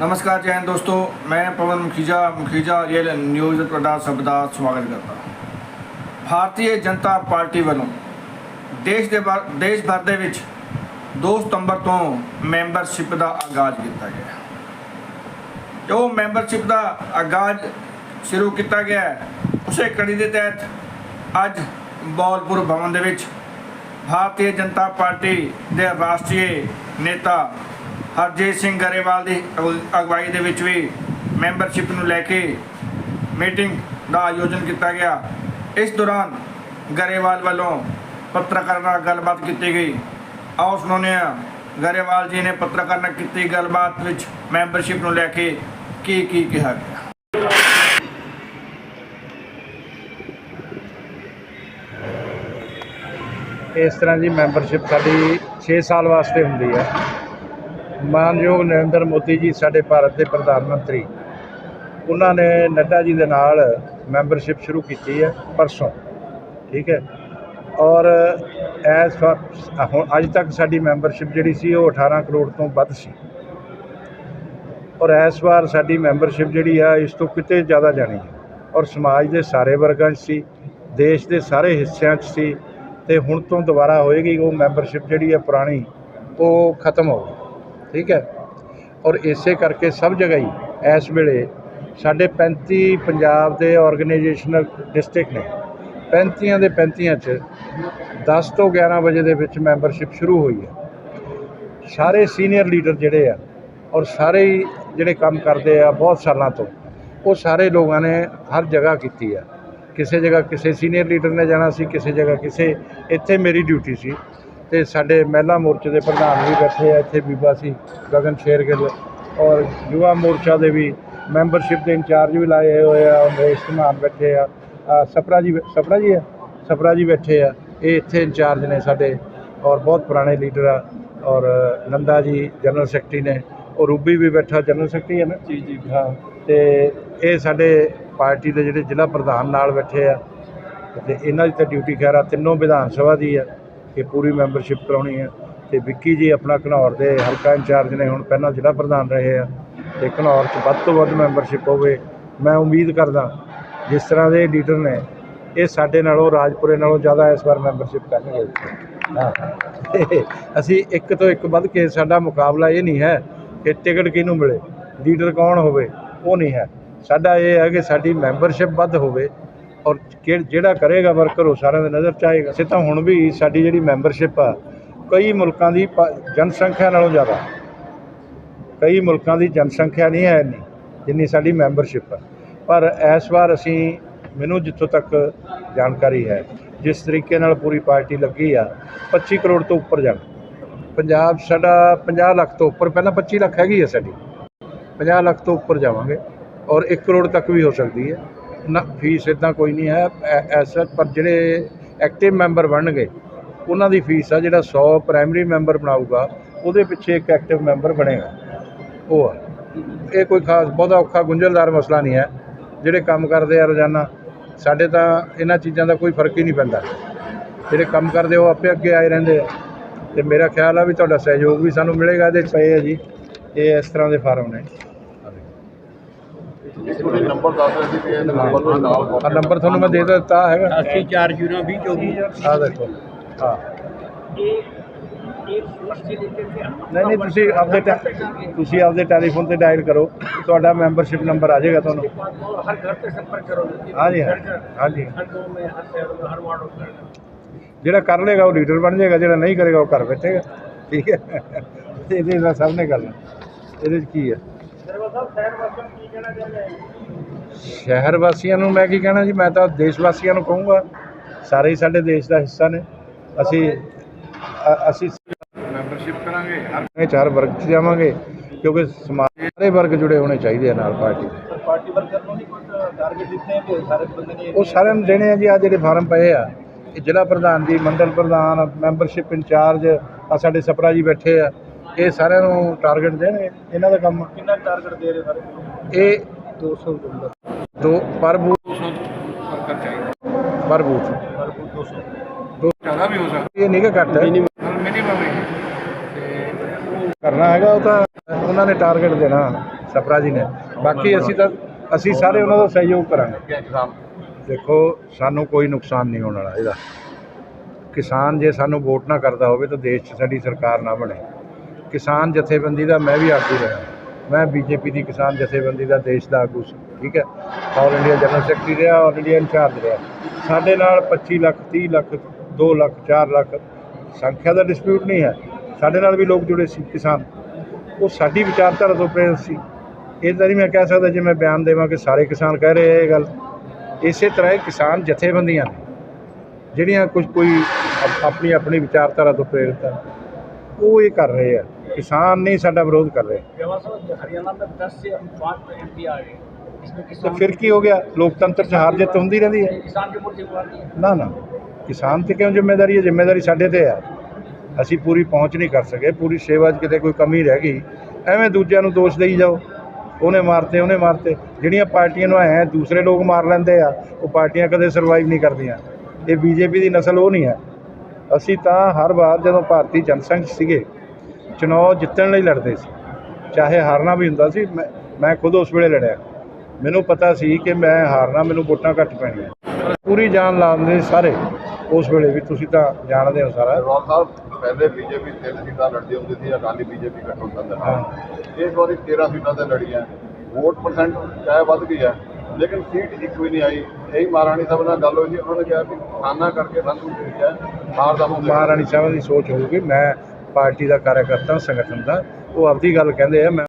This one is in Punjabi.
ਨਮਸਕਾਰ, ਜੈ ਹਿੰਦ ਦੋਸਤੋ। ਮੈਂ ਪਵਨ ਮੁਖੀਜਾ ਮੁਖੀਜਾ ਰਿਅਲ ਨਿਊਜ਼ ਤੁਹਾਡਾ ਸਭ ਦਾ ਸਵਾਗਤ ਕਰਦਾ ਭਾਰਤੀ ਜਨਤਾ ਪਾਰਟੀ ਵੱਲੋਂ ਦੇਸ਼ ਦੇ ਦੇਸ਼ ਭਰ ਦੇ ਵਿੱਚ 2 ਸਤੰਬਰ ਤੋਂ ਮੈਂਬਰਸ਼ਿਪ ਦਾ ਆਗਾਜ਼ ਕੀਤਾ ਗਿਆ ਜੋ ਮੈਂਬਰਸ਼ਿਪ ਦਾ ਆਗਾਜ਼ ਸ਼ੁਰੂ ਕੀਤਾ ਗਿਆ ਉਸੇ ਕੜੀ ਦੇ ਤਹਿਤ ਅੱਜ ਬੌਲਪੁਰ ਭਵਨ ਦੇ ਵਿੱਚ ਭਾਰਤੀ ਜਨਤਾ ਪਾਰਟੀ ਦੇ ਰਾਸ਼ਟਰੀ ਨੇਤਾ ਹਰਜੀਤ ਸਿੰਘ ਗਰੇਵਾਲ ਦੀ ਅਗੁ- ਅਗਵਾਈ ਦੇ ਵਿੱਚ ਵੀ ਮੈਂਬਰਸ਼ਿਪ ਨੂੰ ਲੈ ਕੇ ਮੀਟਿੰਗ ਦਾ ਆਯੋਜਨ ਕੀਤਾ ਗਿਆ। ਇਸ ਦੌਰਾਨ ਗਰੇਵਾਲ ਵੱਲੋਂ ਪੱਤਰਕਾਰਾਂ ਨਾਲ ਗੱਲਬਾਤ ਕੀਤੀ ਗਈ। ਆਓ ਸੁਣਾਉਂਦੇ ਹਾਂ, ਗਰੇਵਾਲ ਜੀ ਨੇ ਪੱਤਰਕਾਰਾਂ ਨਾਲ ਕੀਤੀ ਗੱਲਬਾਤ ਵਿੱਚ ਮੈਂਬਰਸ਼ਿਪ ਨੂੰ ਲੈ ਕੇ ਕੀ ਕੀ ਕਿਹਾ ਗਿਆ? ਇਸ ਤਰ੍ਹਾਂ ਦੀ ਮੈਂਬਰਸ਼ਿਪ ਸਾਡੀ 6 ਸਾਲ ਵਾਸਤੇ ਹੁੰਦੀ ਹੈ। ਮਾਨਯੋਗ ਨਰਿੰਦਰ ਮੋਦੀ ਜੀ, ਸਾਡੇ ਭਾਰਤ ਦੇ ਪ੍ਰਧਾਨ ਮੰਤਰੀ। ਉਹਨਾਂ ਨੇ ਨੱਡਾ ਜੀ ਦੇ ਨਾਲ ਮੈਂਬਰਸ਼ਿਪ ਸ਼ੁਰੂ ਕੀਤੀ ਹੈ ਪਰਸੋਂ। ਠੀਕ ਹੈ? ਔਰ ਐਸ ਹੁਣ ਅੱਜ ਤੱਕ ਸਾਡੀ ਮੈਂਬਰਸ਼ਿਪ ਜਿਹੜੀ ਸੀ, ਉਹ 18 ਕਰੋੜ ਤੋਂ ਵੱਧ ਸੀ। ਔਰ ਇਸ ਵਾਰ ਸਾਡੀ ਮੈਂਬਰਸ਼ਿਪ ਜਿਹੜੀ ਆ, ਇਸ ਤੋਂ ਕਿਤੇ ਜ਼ਿਆਦਾ ਜਾਣੀ ਹੈ ਔਰ ਸਮਾਜ ਦੇ ਸਾਰੇ ਵਰਗਾਂ 'ਚ ਸੀ, ਦੇਸ਼ ਦੇ ਸਾਰੇ ਹਿੱਸਿਆਂ 'ਚ ਸੀ। ਤੇ ਹੁਣ ਤੋਂ ਦੁਬਾਰਾ ਹੋਏਗੀ ਉਹ ਮੈਂਬਰਸ਼ਿਪ ਜਿਹੜੀ ਹੈ ਪੁਰਾਣੀ, ਉਹ ਖਤਮ ਹੋ ਗਈ ਠੀਕ ਹੈ? ਔਰ ਇਸੇ ਕਰਕੇ ਸਭ ਜਗ੍ਹਾ ਹੀ ਇਸ ਵੇਲੇ ਸਾਡੇ 35 ਪੰਜਾਬ ਦੇ ਆਰਗੇਨਾਈਜੇਸ਼ਨਲ ਡਿਸਟ੍ਰਿਕਟ ਨੇ। 35 ਦੇ 35 ਚ 10 ਤੋਂ 11 ਵਜੇ ਦੇ ਵਿੱਚ ਮੈਂਬਰਸ਼ਿਪ ਸ਼ੁਰੂ ਹੋਈ ਹੈ। ਸਾਰੇ ਸੀਨੀਅਰ ਲੀਡਰ ਜਿਹੜੇ ਆ ਔਰ ਸਾਰੇ ਹੀ ਜਿਹੜੇ ਕੰਮ ਕਰਦੇ ਆ ਬਹੁਤ ਸਾਲਾਂ ਤੋਂ, ਉਹ ਸਾਰੇ ਲੋਕਾਂ ਨੇ ਹਰ ਜਗ੍ਹਾ ਕੀਤੀ ਆ। ਕਿਸੇ ਜਗ੍ਹਾ ਕਿਸੇ ਸੀਨੀਅਰ ਲੀਡਰ ਨੇ ਜਾਣਾ ਸੀ, ਕਿਸੇ ਜਗ੍ਹਾ ਕਿਸੇ, ਇੱਥੇ ਮੇਰੀ ਡਿਊਟੀ ਸੀ। ਤੇ ਸਾਡੇ ਮਹਿਲਾ ਮੋਰਚੇ ਦੇ ਪ੍ਰਧਾਨ ਵੀ ਬੈਠੇ ਆ ਇੱਥੇ ਬੀਬਾ ਸੀ ਗਗਨ ਸ਼ੇਰਗਿੱਲ। ਔਰ ਯੁਵਾ ਮੋਰਚਾ ਦੇ ਵੀ ਮੈਂਬਰਸ਼ਿਪ ਦੇ ਇੰਚਾਰਜ ਵੀ ਲਾਏ ਹੋਏ ਆ ਅੰਮ੍ਰਿਤ ਧਮਾਨ ਬੈਠੇ ਆ। ਸਪਰਾ ਜੀ ਸਪਰਾ ਜੀ ਆ? ਸਪਰਾ ਜੀ ਬੈਠੇ ਆ। ਇਹ ਇੱਥੇ ਇੰਚਾਰਜ ਨੇ ਸਾਡੇ ਔਰ ਬਹੁਤ ਪੁਰਾਣੇ ਲੀਡਰ ਆ। ਔਰ ਨੰਦਾ ਜੀ ਜਨਰਲ ਸੈਕਟਰੀ ਨੇ। ਔਰ ਰੂਬੀ ਵੀ ਬੈਠਾ ਜਨਰਲ ਸੈਕਟਰੀ ਹੈ ਨਾ? ਜੀ ਜੀ। ਹਾਂ ਤੇ ਇਹ ਸਾਡੇ ਪਾਰਟੀ ਦੇ ਜਿਹੜੇ ਜ਼ਿਲ੍ਹਾ ਪ੍ਰਧਾਨ ਨਾਲ ਬੈਠੇ ਆ। ਤੇ ਇਹਨਾਂ ਦੀ ਤਾਂ ਡਿਊਟੀ ਖੈਰ ਆ ਤਿੰਨੋਂ ਵਿਧਾਨ ਸਭਾ ਦੀ ਆ। ਕਿ ਪੂਰੀ ਮੈਂਬਰਸ਼ਿਪ ਕਰਾਉਣੀ ਹੈ ਤੇ ਵਿੱਕੀ ਜੀ ਆਪਣਾ ਘਨੌਰ ਦੇ ਹਲਕਾ ਇੰਚਾਰਜ ਨੇ ਹੁਣ ਪਹਿਲਾਂ ਜ਼ਿਲ੍ਹਾ ਪ੍ਰਧਾਨ ਰਹੇ ਆ ਤੇ ਘਨੌਰ 'ਚ ਵੱਧ ਤੋਂ ਵੱਧ ਮੈਂਬਰਸ਼ਿਪ ਹੋਵੇ, ਮੈਂ ਉਮੀਦ ਕਰਦਾ ਜਿਸ ਤਰ੍ਹਾਂ ਦੇ ਲੀਡਰ ਨੇ, ਇਹ ਸਾਡੇ ਨਾਲੋਂ, ਰਾਜਪੁਰੇ ਨਾਲੋਂ ਜ਼ਿਆਦਾ ਇਸ ਵਾਰ ਮੈਂਬਰਸ਼ਿਪ ਕਰਨਗੇ। ਅਸੀਂ ਇੱਕ ਤੋਂ ਇੱਕ ਵੱਧ ਕੇ ਸਾਡਾ ਮੁਕਾਬਲਾ ਇਹ ਨਹੀਂ ਹੈ ਕਿ ਟਿਕਟ ਕਿਹਨੂੰ ਮਿਲੇ, ਲੀਡਰ ਕੌਣ ਹੋਵੇ, ਉਹ ਨਹੀਂ ਹੈ। ਸਾਡਾ ਇਹ ਹੈ ਕਿ ਸਾਡੀ ਮੈਂਬਰਸ਼ਿਪ ਵੱਧ ਹੋਵੇ ਔਰ ਕਿ- ਜਿਹੜਾ ਕਰੇਗਾ ਵਰਕਰ ਉਹ ਸਾਰਿਆਂ ਦੇ ਨਜ਼ਰ ਚ ਆਏਗਾ ਸੇ ਤਾਂ ਹੁਣ ਵੀ ਸਾਡੀ ਜਿਹੜੀ ਮੈਂਬਰਸ਼ਿਪ ਆ, ਕਈ ਮੁਲਕਾਂ ਦੀ ਪ- ਜਨਸੰਖਿਆ ਨਾਲੋਂ ਜ਼ਿਆਦਾ। ਕਈ ਮੁਲਕਾਂ ਦੀ ਜਨਸੰਖਿਆ ਨਹੀਂ ਹੈ ਇੰਨੀ, ਜਿੰਨੀ ਸਾਡੀ ਮੈਂਬਰਸ਼ਿਪ ਆ। ਪਰ ਇਸ ਵਾਰ ਅਸੀਂ, ਮੈਨੂੰ ਜਿੱਥੋਂ ਤੱਕ ਜਾਣਕਾਰੀ ਹੈ, ਜਿਸ ਤਰੀਕੇ ਨਾਲ ਪੂਰੀ ਪਾਰਟੀ ਲੱਗੀ ਆ 25 ਕਰੋੜ ਤੋਂ ਉੱਪਰ ਜਾਣਾ। ਪੰਜਾਬ ਸਾਡਾ 50 ਲੱਖ ਤੋਂ ਉੱਪਰ, ਪਹਿਲਾਂ 25 ਲੱਖ ਹੈਗੀ ਹੈ ਸਾਡੀ। 50 ਲੱਖ ਤੋਂ ਉੱਪਰ ਜਾਵਾਂਗੇ ਔਰ 1 ਕਰੋੜ ਤੱਕ ਵੀ ਹੋ ਸਕਦੀ ਹੈ। ਨਾ, ਫੀਸ ਇਦਾਂ ਕੋਈ ਨਹੀਂ ਹੈ, ਐ- ਐਸਾ, ਪਰ ਜਿਹੜੇ ਐਕਟਿਵ ਮੈਂਬਰ ਬਣਨਗੇ, ਉਹਨਾਂ ਦੀ ਫੀਸ ਆ ਜਿਹੜਾ 100 ਪ੍ਰਾਇਮਰੀ ਮੈਂਬਰ ਬਣਾਊਗਾ, ਉਹਦੇ ਪਿੱਛੇ ਇੱਕ ਐਕਟਿਵ ਮੈਂਬਰ ਬਣੇਗਾ। ਉਹ ਆ। ਇਹ ਕੋਈ ਖਾਸ ਬਹੁਤਾ ਔਖਾ ਗੁੰਝਲਦਾਰ ਮਸਲਾ ਨਹੀਂ ਹੈ। ਜਿਹੜੇ ਕੰਮ ਕਰਦੇ ਆ ਰੋਜ਼ਾਨਾ, ਸਾਡੇ ਤਾਂ ਇਹਨਾਂ ਚੀਜ਼ਾਂ ਦਾ ਕੋਈ ਫ਼ਰਕ ਹੀ ਨਹੀਂ ਪੈਂਦਾ। ਜਿਹੜੇ ਕੰਮ ਕਰਦੇ ਉਹ ਆਪੇ ਅੱਗੇ ਆਏ ਰਹਿੰਦੇ ਆ। ਤੇ ਮੇਰਾ ਖਿਆਲ ਆ ਵੀ ਤੁਹਾਡਾ ਸਹਿਯੋਗ ਵੀ ਸਾਨੂੰ ਮਿਲੇਗਾ, ਇਹਦੇ 'ਚ ਪਏ ਆ ਜੀ। ਇਹ ਇਸ ਤਰ੍ਹਾਂ ਦੇ ਫਾਰਮ ਨੇ। ਤੁਹਾਡੇ ਨੰਬਰ ਦੱਸ ਰਹੇ ਸੀ ਵੀ ਇਹ ਨੰਬਰ ਦੇ ਨਾਲ ਆ ਨੰਬਰ ਤੁਹਾਨੂੰ ਮੈਂ ਦੇ ਦਿੱਤਾ ਹੈਗਾ 80402024 ਆ ਦੇਖੋ ਹਾਂ ਨਹੀਂ ਨਹੀਂ ਤੁਸੀਂ ਆਪਦੇ ਟੈ- ਤੁਸੀਂ ਆਪਦੇ ਟੈਲੀਫੋਨ ਤੇ ਡਾਇਲ ਕਰੋ ਤੁਹਾਡਾ ਮੈਂਬਰਸ਼ਿਪ ਨੰਬਰ ਆ ਜਾਏਗਾ ਤੁਹਾਨੂੰ हर घर पे संपर्क करो ਹਾਂਜੀ ਹਾਂ ਹਾਂਜੀ हर गाँव में हर शहर में हर वार्ड में ਜਿਹੜਾ ਕਰ ਲੇਗਾ ਉਹ ਲੀਡਰ ਬਣ ਜਾਏਗਾ ਜਿਹੜਾ ਨਹੀਂ ਕਰੇਗਾ ਉਹ ਘਰ ਬੈਠੇਗਾ ਠੀਕ ਹੈ ਇਹਦੇ ਨਾਲ ਸਭ ਨੇ ਕਰਨਾ ਇਹਦੇ 'ਚ ਕੀ ਹੈ ਸ਼ਹਿਰ ਵਾਸੀਆਂ ਨੂੰ ਮੈਂ ਕੀ ਕਹਿਣਾ ਜੀ? ਮੈਂ ਤਾਂ ਦੇਸ਼ ਵਾਸੀਆਂ ਨੂੰ ਕਹੂੰਗਾ। ਸਾਰੇ ਹੀ ਸਾਡੇ ਦੇਸ਼ ਦਾ ਹਿੱਸਾ ਨੇ। ਅਸੀਂ ਅਸੀਂ ਮੈਂਬਰਸ਼ਿਪ ਕਰਾਂਗੇ ਚਾਰ ਵਰਗ ਚ ਜਾਵਾਂਗੇ ਕਿਉਂਕਿ ਸਮਾਜ ਸਾਰੇ ਵਰਗ ਜੁੜੇ ਹੋਣੇ ਚਾਹੀਦੇ ਆ ਨਾਲ ਪਾਰਟੀ ਪਾਰਟੀ ਵਰਕਰ ਨੂੰ ਨਹੀਂ ਕੋਈ ਟਾਰਗੇਟ ਦਿੱਤੇ ਕਿ ਸਾਰੇ ਬੰਦੇ ਨੇ ਉਹ ਸਾਰਿਆਂ ਨੂੰ ਦੇਣੇ ਆ ਜੀ ਆ ਜਿਹੜੇ ਫਾਰਮ ਪਏ ਆ। ਇਹ ਜ਼ਿਲ੍ਹਾ ਪ੍ਰਧਾਨ ਜੀ ਮੰਡਲ ਪ੍ਰਧਾਨ ਮੈਂਬਰਸ਼ਿਪ ਇੰਚਾਰਜ ਆ ਸਾਡੇ ਸਪਰਾ ਜੀ ਬੈਠੇ ਆ। ਇਹ ਸਾਰਿਆਂ ਨੂੰ ਟਾਰਗੇਟ ਦੇਣਗੇ ਇਹਨਾਂ ਦਾ ਕੰਮ। ਕਿੰਨਾ ਟਾਰਗੇਟ ਦੇ ਰਹੇ ਸਾਰੇ? ਇਹ 200 ਨੰਬਰ ਦੋ। ਪਰ ਬੂਥ। ਚਾਹੀਦਾ। ਪਰ ਬੂਥ। ਪਰ 200 ਦੋ ਜ਼ਿਆਦਾ ਵੀ ਹੋ ਸਕਦਾ। ਇਹ ਨਹੀਂ ਕਿ ਘੱਟ। ਹੈ ਮਿਨੀਮਮ ਹੈ ਕਰਨਾ ਹੈਗਾ ਉਹ ਤਾਂ ਉਹਨਾਂ ਨੇ ਟਾਰਗੇਟ ਦੇਣਾ ਸਪਰਾ ਜੀ ਨੇ। ਬਾਕੀ ਅਸੀਂ ਤਾਂ ਅਸੀਂ ਸਾਰੇ ਉਹਨਾਂ ਦਾ ਸਹਿਯੋਗ ਕਰਾਂਗੇ। ਦੇਖੋ ਸਾਨੂੰ ਕੋਈ ਨੁਕਸਾਨ ਨਹੀਂ ਹੋਣ ਵਾਲਾ ਇਹਦਾ। ਕਿਸਾਨ ਜੇ ਸਾਨੂੰ ਵੋਟ ਨਾ ਕਰਦਾ ਹੋਵੇ ਤਾਂ ਦੇਸ਼ 'ਚ ਸਾਡੀ ਸਰਕਾਰ ਨਾ ਬਣੇ। ਕਿਸਾਨ ਜਥੇਬੰਦੀ ਦਾ ਮੈਂ ਵੀ ਆਗੂ ਰਿਹਾ। ਮੈਂ ਬੀਜੇਪੀ ਦੀ ਕਿਸਾਨ ਜਥੇਬੰਦੀ ਦਾ ਦੇਸ਼ ਦਾ ਆਗੂ ਸੀ, ਠੀਕ ਹੈ? ਆਲ ਇੰਡੀਆ ਜਨਰਲ ਸੈਕਟਰੀ ਰਿਹਾ ਆਲ ਇੰਡੀਆ ਇੰਚਾਰਜ ਰਿਹਾ। ਸਾਡੇ ਨਾਲ 25 ਲੱਖ 30 ਲੱਖ 2 ਲੱਖ 4 ਲੱਖ ਸੰਖਿਆ ਦਾ ਡਿਸਪਿਊਟ ਨਹੀਂ ਹੈ। ਸਾਡੇ ਨਾਲ ਵੀ ਲੋਕ ਜੁੜੇ ਸੀ ਕਿਸਾਨ। ਉਹ ਸਾਡੀ ਵਿਚਾਰਧਾਰਾ ਤੋਂ ਪ੍ਰੇਰਿਤ ਸੀ। ਇਹ ਤਾਂ ਨਹੀਂ ਮੈਂ ਕਹਿ ਸਕਦਾ ਜੇ ਮੈਂ ਬਿਆਨ ਦੇਵਾਂ ਕਿ ਸਾਰੇ ਕਿਸਾਨ ਕਹਿ ਰਹੇ ਇਹ ਗੱਲ। ਇਸੇ ਤਰ੍ਹਾਂ ਇਹ ਕਿਸਾਨ ਜਥੇਬੰਦੀਆਂ ਨੇ, ਜਿਹੜੀਆਂ ਕੁਝ ਕੋਈ ਆਪਣੀ ਆਪਣੀ ਵਿਚਾਰਧਾਰਾ ਤੋਂ ਪ੍ਰੇਰਿਤ ਹੈ ਉਹ ਇਹ ਕਰ ਰਹੇ ਆ। ਕਿਸਾਨ ਨਹੀਂ ਸਾਡਾ ਵਿਰੋਧ ਕਰ ਰਹੇ व्यवस्था हरियाणा में दस से पाँच एम पी आ गए इसमें ਤੇ किसान ਫਿਰ ਕੀ ਹੋ ਗਿਆ ਲੋਕਤੰਤਰ 'ਚ ਹਾਰ ਜਿੱਤ ਹੁੰਦੀ ਰਹਿੰਦੀ ਹੈ किसान की मूर्ति बुलानी है ਨਾ ਨਾ ਕਿਸਾਨ ਤੇ ਕਿਉਂ ਜ਼ਿੰਮੇਵਾਰੀ ਹੈ ਜ਼ਿੰਮੇਵਾਰੀ ਸਾਡੇ ਤੇ ਹੈ ਅਸੀਂ ਪੂਰੀ ਪਹੁੰਚ ਨਹੀਂ ਕਰ ਸਕੇ ਪੂਰੀ ਸੇਵਾ 'ਚ ਕਿਤੇ ਕੋਈ ਕਮੀ ਰਹਿ ਗਈ ਐਵੇਂ ਦੂਜਿਆਂ ਨੂੰ ਦੋਸ਼ ਦੇਈ ਜਾਓ ਉਹਨੇ ਮਾਰਤੇ ਉਹਨੇ ਮਾਰਤੇ ਜਿਹੜੀਆਂ ਪਾਰਟੀਆਂ ਨੂੰ ਐ ਦੂਸਰੇ ਲੋਕ ਮਾਰ ਲੈਂਦੇ ਆ ਉਹ ਪਾਰਟੀਆਂ ਕਦੇ ਸਰਵਾਈਵ ਨਹੀਂ ਕਰਦੀਆਂ ਇਹ ਬੀਜੇਪੀ ਦੀ ਨਸਲ ਉਹ ਨਹੀਂ ਹੈ ਅਸੀਂ ਤਾਂ ਹਰ ਵਾਰ ਜਦੋਂ ਭਾਰਤੀ ਜਨਸੰਘ ਸੀਗੇ ਚੁਣਾਵ ਜਿੱਤਣ ਲਈ ਲੜਦੇ ਸੀ। ਚਾਹੇ ਹਾਰਨਾ ਵੀ ਹੁੰਦਾ ਸੀ ਮੈਂ ਖੁਦ ਉਸ ਵੇਲੇ ਲੜਿਆ। ਮੈਨੂੰ ਪਤਾ ਸੀ ਕਿ ਮੈਂ ਹਾਰਨਾ ਮੈਨੂੰ ਵੋਟਾਂ ਘੱਟ ਪੈਣੀਆਂ। ਪੂਰੀ ਜਾਨ ਲਾਉਂਦੇ ਸਾਰੇ ਉਸ ਵੇਲੇ ਵੀ ਤੁਸੀਂ ਤਾਂ ਜਾਣਦੇ ਹੋ ਸਾਰਾ। ਰੌਲ ਸਾਹਿਬ ਪਹਿਲੇ ਬੀਜੇਪੀ ਤਿੰਨ ਸੀਟਾਂ ਲੜਦੀ ਹੁੰਦੀ ਸੀ ਅਕਾਲੀ ਬੀਜੇਪੀ ਸੀ। ਹਾਂ। ਇਸ ਵਾਰੀ 13 ਸੀਟਾਂ ਤੇ ਲੜੀਆਂ। ਵੋਟ ਪਰਸੈਂਟ ਚਾਹੇ ਵੱਧ ਗਈ ਹੈ ਲੇਕਿਨ ਸੀਟ ਇੱਕ ਵੀ ਨਹੀਂ ਆਈ। ਇਹੀ ਮਹਾਰਾਣੀ ਸਾਹਿਬ ਨਾਲ ਗੱਲ ਹੋਈ ਸੀ ਉਹਨਾਂ ਨੇ ਕਿਹਾ ਕਿ ਖਾਨਾ ਕਰਕੇ ਸਾਨੂੰ ਜਿਹੜੀ ਹੈ ਹਾਰ ਦਾ। ਮਹਾਰਾਣੀ ਸਾਹਿਬ ਦੀ ਸੋਚ ਹੋਊਗੀ। ਮੈਂ ਪਾਰਟੀ ਦਾ ਕਾਰਜਕਰਤਾ ਸੰਗਠਨ ਦਾ ਉਹ ਆਪਦੀ ਗੱਲ ਕਹਿੰਦੇ ਆ ਮੈਂ